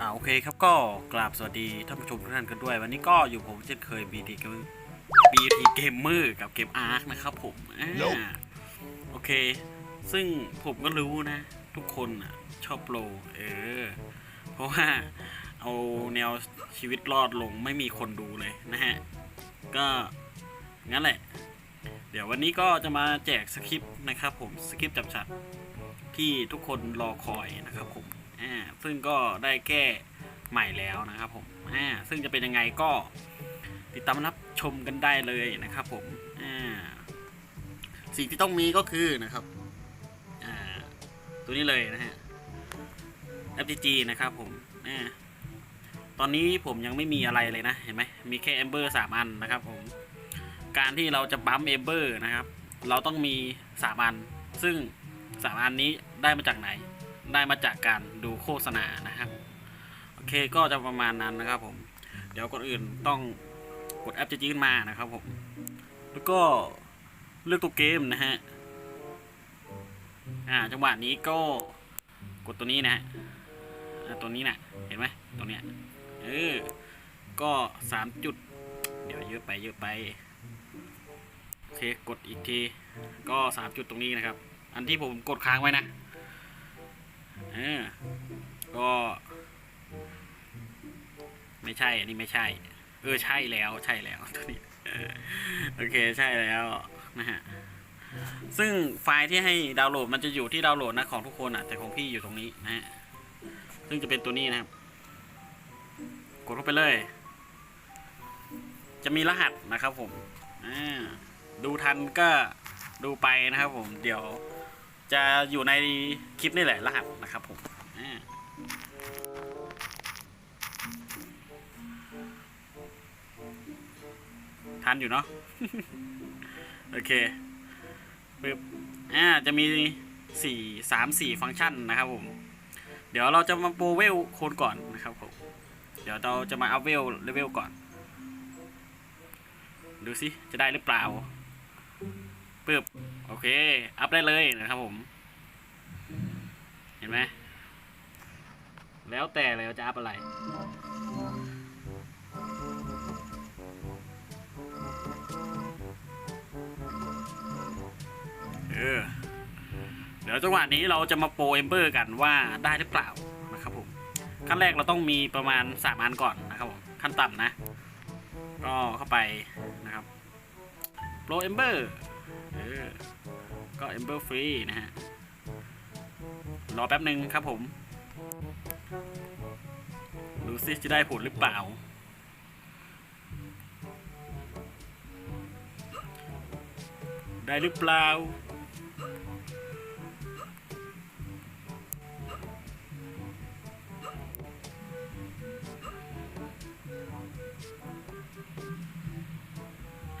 อ่าโอเคครับก็กราบสวัสดีท่านผู้ชมทุกท่านกันด้วย วันนี้ก็อยู่ผมเช่นเคย BT Gamer BT Gamer กับเกม Ark นะครับผมอ่า Nope โอเค ซึ่งผมก็รู้นะ ทุกคนอะชอบโปรเออ เพราะว่าเอาแนวชีวิตรอดลงไม่มีคนดูเลยนะฮะ ก็งั้นแหละ เดี๋ยววันนี้ก็จะมาแจกสคริปต์นะครับผมสคริปต์จับชัดที่ทุกคนรอคอยนะครับผม อ่าซึ่งก็ได้แก้ใหม่แล้วนะครับผมอ่าซึ่งจะเป็นยังไงก็ติดตามรับชมกันได้เลยนะครับผมอ่าสิ่งที่ต้องมีก็คือนะครับอ่าตัวนี้เลยนะฮะ FTG นะครับผมอ่าตอนนี้ผมยังไม่มีอะไรเลยนะ เห็นไหมมีแค่ Ember สามอันนะครับผม การที่เราจะบัม Ember นะครับ เราต้องมีสามอัน ซึ่งสามอันนี้ได้มาจากไหน ได้มาจากการดูโฆษณานะครับโอเคก็จะประมาณนั้นนะครับผมเดี๋ยวก่อนอื่นต้องกดแอปจะขึ้นมานะครับผมแล้วก็เลือกตัวเกมนะฮะอ่าจังหวะนี้ก็กดตัวนี้นะฮะตัวนี้นะเห็นไหมตัวเนี้ยเออก็สามจุด เดี๋ยวเยอะไปเยอะไปโอเคกดอีกทีก็สามจุดตรงนี้นะครับ อันที่ผมกดค้างไว้นะ ก็ ไม่ใช่ อันนี้ไม่ใช่ เออ ใช่แล้วใช่แล้วตัวนี้โอเคใช่แล้วนะฮะซึ่งไฟล์ที่ให้ดาวน์โหลดมันจะอยู่ที่ดาวน์โหลดนะของทุกคนอะแต่ของพี่อยู่ตรงนี้นะฮะซึ่งจะเป็นตัวนี้นะครับ กดเข้าไปเลย จะมีรหัสนะครับผมอ่าดูทันก็ดูไปนะครับผมเดี๋ยว จะอยู่ในคลิปนี่แหละรหัสนะครับผมทันอยู่เนาะโอเคปึ๊บอ่าจะมีสี่สามสี่ฟังก์ชันนะครับผม เดี๋ยวเราจะมาโปรเวลโคนก่อนนะครับผม เดี๋ยวเราจะมาอัพเวลเลเวลก่อน ดูสิจะได้หรือเปล่า ปึ๊บโอเค อัพได้เลยนะครับผม เห็นไหมแล้วแต่เลยว่าจะอัพอะไร เออ เดี๋ยวจังหวะนี้เราจะมาโปรเอมเบอร์กันว่าได้หรือเปล่านะครับผม ขั้นแรกเราต้องมีประมาณสามอันก่อนนะครับผม ขั้นต่ำนะ ก็เข้าไปนะครับโปรเอมเบอร์ เออ ก็เอมเบอร์ฟรีนะฮะ รอแป๊บหนึ่งครับผม ดูซิจะได้ผลหรือเปล่า ได้หรือเปล่า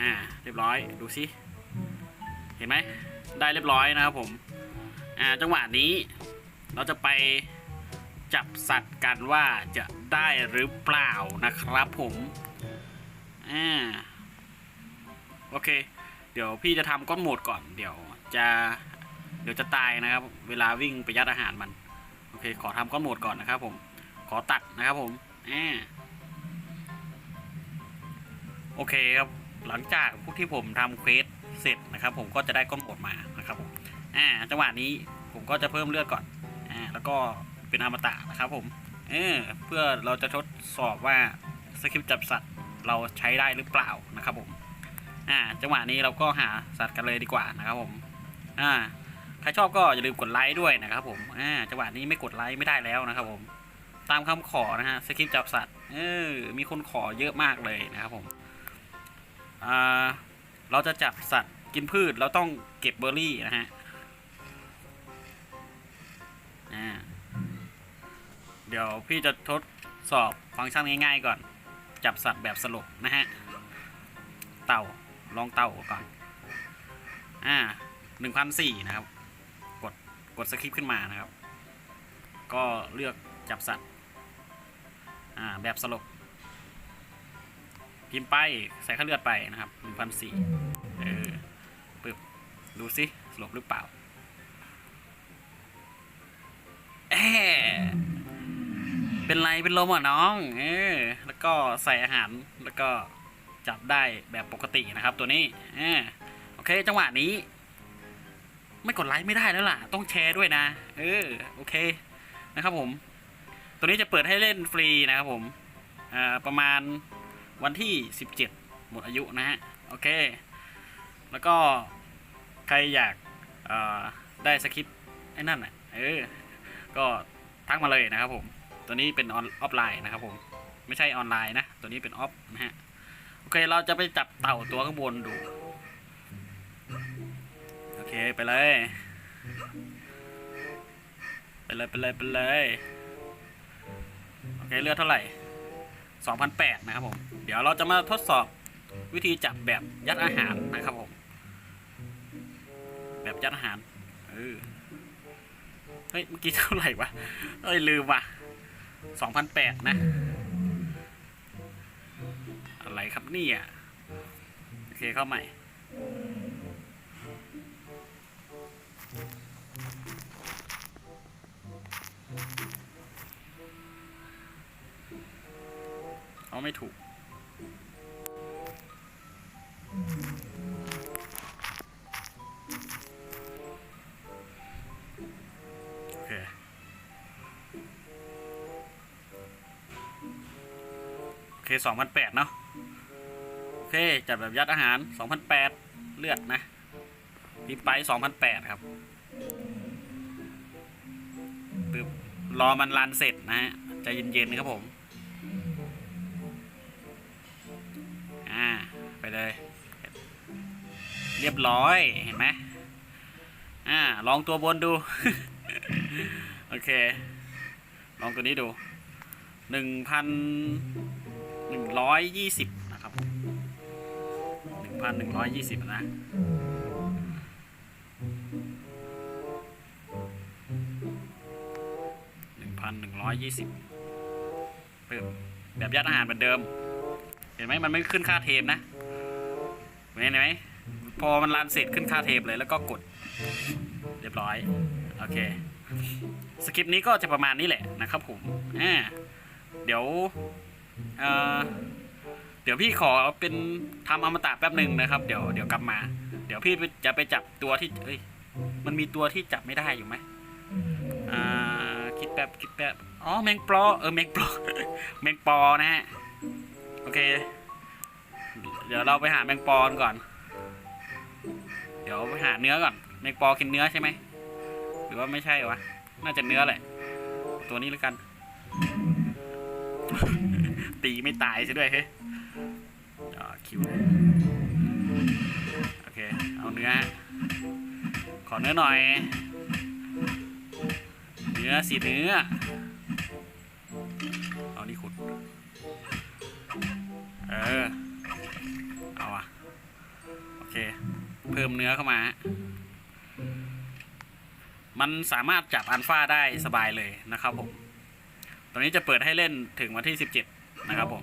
อ่า เรียบร้อย ดูซิ เห็นไหมได้เรียบร้อยนะครับผมอ่าจังหวะนี้เราจะไปจับสัตว์กันว่าจะได้หรือเปล่านะครับผมอ่าโอเค เดี๋ยวพี่จะทำก้อนโหมดก่อน เดี๋ยวจะเดี๋ยวจะตายนะครับ เวลาวิ่งไปยัดอาหารมัน โอเค ขอทำก้อนโหมดก่อนนะครับผม ขอตัดนะครับผมอ่าโอเคครับ หลังจากพวกที่ผมทำเควส เสร็จนะครับ ผมก็จะได้ก้อนโหมดมานะครับผมอ่าจังหวะนี้ผมก็จะเพิ่มเลือดก่อนอ่าแล้วก็เป็นอมตะนะครับผมเออเพื่อเราจะทดสอบว่าสคริปต์จับสัตว์เราใช้ได้หรือเปล่านะครับผมอ่าจังหวะนี้เราก็หาสัตว์กันเลยดีกว่านะครับผมอ่าใครชอบก็อย่าลืมกดไลค์ด้วยนะครับผมอ่าจังหวะนี้ไม่กดไลค์ไม่ได้แล้วนะครับผมตามคำขอนะฮะสคริปต์จับสัตว์เออมีคนขอเยอะมากเลยนะครับผมอ่า เราจะจับสัตว์กินพืช เราต้องเก็บเบอร์รี่นะฮะเดี๋ยวพี่จะทดสอบฟังก์ชันง่ายๆก่อน จับสัตว์แบบสลบนะฮะ เต่าลองเต่าก่อน อ่าหนึ่งพันสี่นะครับ กดกดสคริปต์ขึ้นมานะครับ ก็เลือกจับสัตว์ อ่า แบบสลบ พิมพ์ไปใส่ค่าเลือดไปนะครับหนึ่งพันสี่เออปึ๊บดูสิสลบหรือเปล่าแอะเป็นไรเป็นลมอะน้องเออแล้วก็ใส่อาหารแล้วก็จับได้แบบปกตินะครับ ตัวนี้เออโอเคจังหวะนี้ ไม่กดไลค์ไม่ได้แล้วล่ะ ต้องแชร์ด้วยนะ เออโอเคนะครับผม ตัวนี้จะเปิดให้เล่นฟรีนะครับผมอ่าประมาณ วันที่ 17 หมดอายุนะฮะ โอเค แล้วก็ใครอยากได้สคริปต์ไอ้นั่นอะเออ ก็ทักมาเลยนะครับผม ตัวนี้เป็นออนออฟไลน์นะครับผม ไม่ใช่ออนไลน์นะ ตัวนี้เป็นออฟนะฮะ โอเค เราจะไปจับเต่าตัวข้างบนดู โอเค ไปเลย ไปเลย ไปเลย ไปเลย โอเค เลือดเท่าไหร่ 2,008 นะครับผม เดี๋ยวเราจะมาทดสอบวิธีจับแบบยัดอาหารนะครับผม แบบยัดอาหาร เออ เฮ้ย เมื่อกี้เท่าไหร่วะ เอ้ย ลืมว่ะ2,008นแปดนะ อะไรครับนี่ยโอเคเข้าใหม่ เอาไม่ถูก สองพันแปดเนาะโอเคจัดแบบยัดอาหารสองพันแปดเลือดนะรีไปสองพันแปดครับปึ๊บรอมันรันเสร็จนะฮะใจเย็นๆครับผม อ่า ไปเลย เรียบร้อยเห็นไหมอ่า ลองตัวบนดู โอเค ลองตัวนี้ดูหนึ่งพัน หนึ่งร้อยยี่สิบนะครับหนึ่งพันหนึ่งร้อยยี่สิบนะหนึ่งพันหนึ่งร้อยยี่สิบเพิ่มแบบยัดอาหารเหมือนเดิม เห็นไหมมันไม่ขึ้นค่าเทปนะ เห็นไหมพอมันรันเสร็จขึ้นค่าเทปเลยแล้วก็กด เรียบร้อย โอเค สคริปต์นี้ก็จะประมาณนี้แหละนะครับผม อ่า เดี๋ยว เอ่อ เดี๋ยวพี่ขอเป็นทำอมตะแป๊บหนึ่งนะครับ เดี๋ยวเดี๋ยวกลับมา เดี๋ยวพี่จะไปจับตัวที่เอ้ยมันมีตัวที่จับไม่ได้อยู่ไหมอ่าคิดแป๊บคิดแป๊บอ๋อแมงปลอเออแมงปลอแมงปอนะฮะโอเค เดี๋ยวเราไปหาแมงปอก่อน เดี๋ยวไปหาเนื้อก่อนแมงปอกินเนื้อใช่ไหมหรือว่าไม่ใช่วะน่าจะเนื้อแหละ ตัวนี้แล้วกัน ตีไม่ตายซะด้วยเฮ้ คิวโอเค เอาเนื้อ ขอเนื้อหน่อย เนื้อสีเนื้อ เอานี่ขุด เออ เอาอะโอเค เพิ่มเนื้อเข้ามา มันสามารถจับอัลฟาได้สบายเลยนะครับผม ตอนนี้จะเปิดให้เล่นถึงวันที่ 17 นะครับผม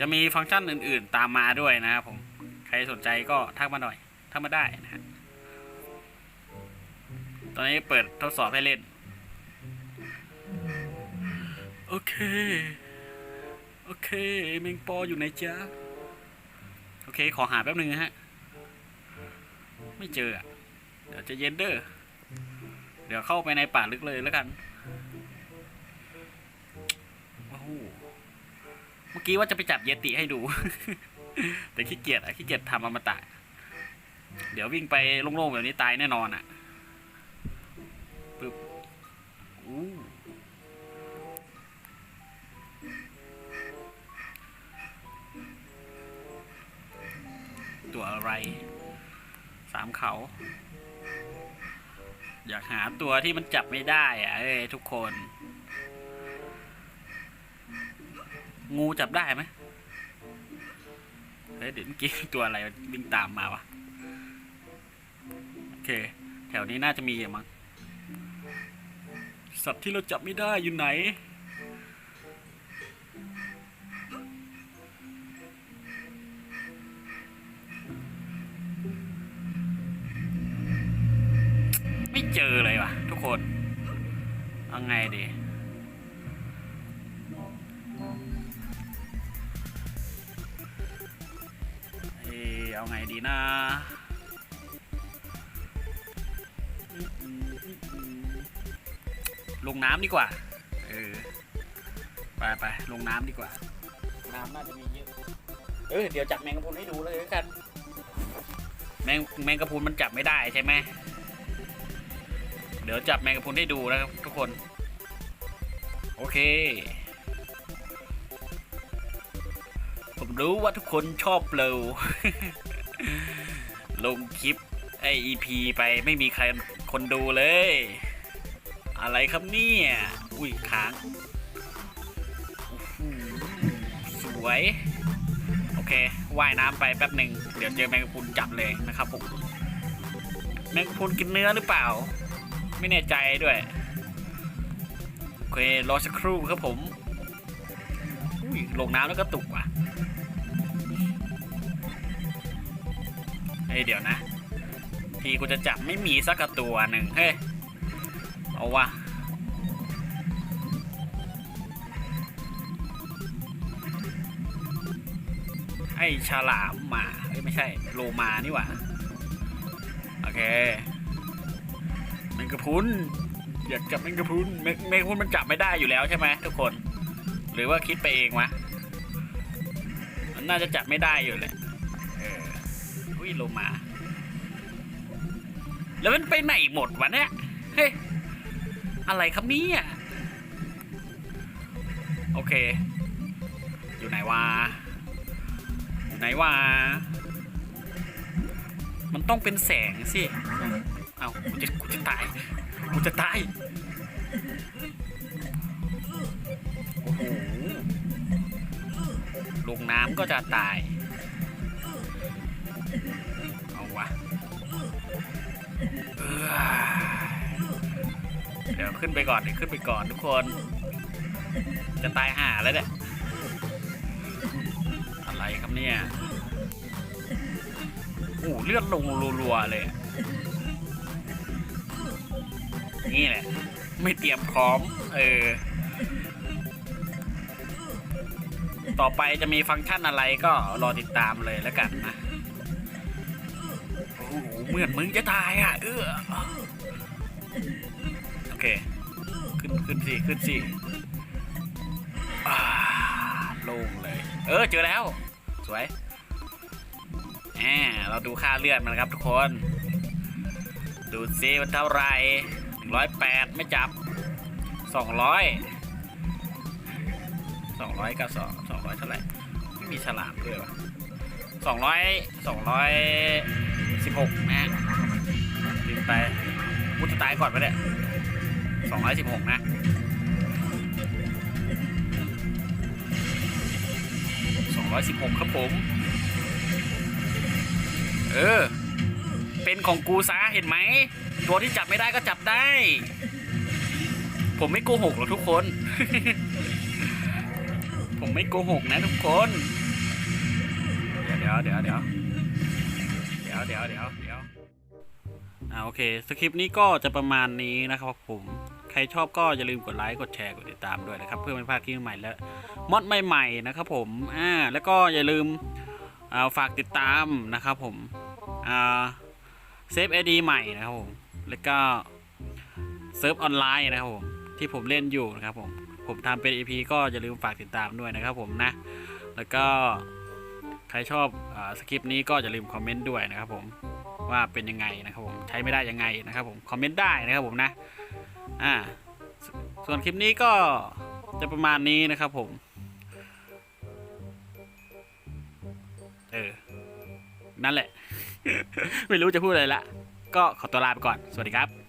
จะมีฟังก์ชันอื่น ๆ ตามมาด้วยนะครับผม ใครสนใจก็ทักมาหน่อยทักมาได้นะตอนนี้เปิดทดสอบให้เล่น โอเค โอเคแมงปออยู่ไหนจ๊ะโอเค ขอหาแป๊บหนึ่งฮะ ไม่เจออะเดี๋ยวจะเย็นเด้อเดี๋ยวเข้าไปในป่าลึกเลยแล้วกัน เมื่อกี้ว่าจะไปจับเยติให้ดู แต่ขี้เกียจอะขี้เกียจทำอมตะ เดี๋ยววิ่งไปโล่งๆแบบนี้ตายแน่นอนอะปึ๊บอู้ตัวอะไร สามเขา อยากหาตัวที่มันจับไม่ได้อะเอ้ยทุกคน งูจับได้ไหมเฮ้ยเดี๋ยวเมื่อกี้ตัวอะไรวิ่งตามมาวะโอเค แถวนี้น่าจะมีอย่มั้งสัตว์ที่เราจับไม่ได้อยู่ไหน ไม่เจอเลยว่ะทุกคน เอาไงดี เอาไงดีนะอืมอืมอืมอืมลงน้ำดีกว่า เออ ไปไปลงน้ำดีกว่า น้ำน่าจะมีเยอะ เออ เดี๋ยวจับแมงกะพรุนให้ดูเลยแล้วกัน แมงแมงกะพรุนมันจับไม่ได้ใช่ไหม เดี๋ยวจับแมงกะพรุนให้ดูนะครับทุกคน โอเค ผมรู้ว่าทุกคนชอบเรา ลงคลิปไอ EP ไปไม่มีใครคนดูเลย อะไรครับเนี่ย อุ้ยค้าง สวย โอเค ว่ายน้ำไปแป๊บหนึ่ง เดี๋ยวเจอแมงกะพรุนจับเลยนะครับผม แมงกะพรุนกินเนื้อหรือเปล่า ไม่แน่ใจด้วย โอเค รอสักครู่ครับผม อุ้ยลงน้ำแล้วก็ตุกว่ะ ฮ้ยเดี๋ยวนะ ทีกูจะจับไม่มีสักตัวหนึ่งเฮ้ย เอาวะไอ้ฉลามหมาเอ้ยไม่ใช่โลมานี่หว่า โอเคแมงกะพุนอยากจับแมงกะพุนแมงแมกะพุนมันจับไม่ได้อยู่แล้วใช่ไหมทุกคน หรือว่าคิดไปเองวะมันน่าจะจับไม่ได้อยู่เลย อุ้ยโลมา แล้วมันไปไหนหมดวะเนี่ย เฮ้ย อะไรครับเนี่ยโอเค อยู่ไหนวะ อยู่ไหนวะ มันต้องเป็นแสงสิ เอากูจะกูจะตาย กูจะตาย โอ้โห ลงน้ำก็จะตาย เดี๋ยวขึ้นไปก่อนเดี๋ยวขึ้นไปก่อนทุกคน จะตายห่าแล้วเนี่ย อะไรครับเนี่ยโอ้เลือดลงรัวๆเลย นี่แหละ ไม่เตรียมพร้อม เออ ต่อไปจะมีฟังก์ชันอะไรก็รอติดตามเลยแล้วกันนะ เหมือนมึงจะตายอะ เออโอเค ขึ้นขึ้นสิขึ้นสิอ่าโล่งเลย เออ เจอแล้ว สวยแหมเราดูค่าเลือดมันครับทุกคน ดูซิมันเท่าไหรหนึ่งร้อยแปดไม่จับสองร้อยสองร้อยกับสองสองร้อยเท่าไหร่ ไม่มีฉลามด้วยวะสองร้อยสองร้อย สิบหกนะฮะลืมไปกูจะตายก่อนไปเนี่ยสองร้อยสิบหกนะสองร้อยสิบหกครับผม เออ เป็นของกูซะเห็นไหม ตัวที่จับไม่ได้ก็จับได้ ผมไม่โกหกหรอกทุกคน ผมไม่โกหกนะทุกคน เดี๋ยวเดี๋ยวเดี๋ยวเดี๋ยว เดี๋ยวเดี๋ยวเดี๋ยวอ่าโอเคสคริปต์นี้ก็จะประมาณนี้นะครับผมใครชอบก็อย่าลืมกดไลค์กดแชร์กดติดตามด้วยนะครับ เพื่อไม่พลาดคลิปใหม่และมอดใหม่ๆนะครับผมอ่าแล้วก็อย่าลืมอ่าฝากติดตามนะครับผมอ่าเซฟไอดีใหม่นะครับผมแล้วก็เซิร์ฟออนไลน์นะครับผมที่ผมเล่นอยู่นะครับผมผมทำเป็น EP ก็อย่าลืมฝากติดตามด้วยนะครับผมนะ แล้วก็ ครชอบอสคริปต์นี้ก็อย่าลืมคอมเมนต์ด้วยนะครับผมว่าเป็นยังไงนะครับผมใช้ไม่ได้ยังไงนะครับผมคอมเมนต์ได้นะครับผมนะอ่าสส่วนคลิปนี้ก็จะประมาณนี้นะครับผมเออนั่นแหละ ไม่รู้จะพูดอะไรละ ก็ขอตัวลาไปก่อน สวัสดีครับ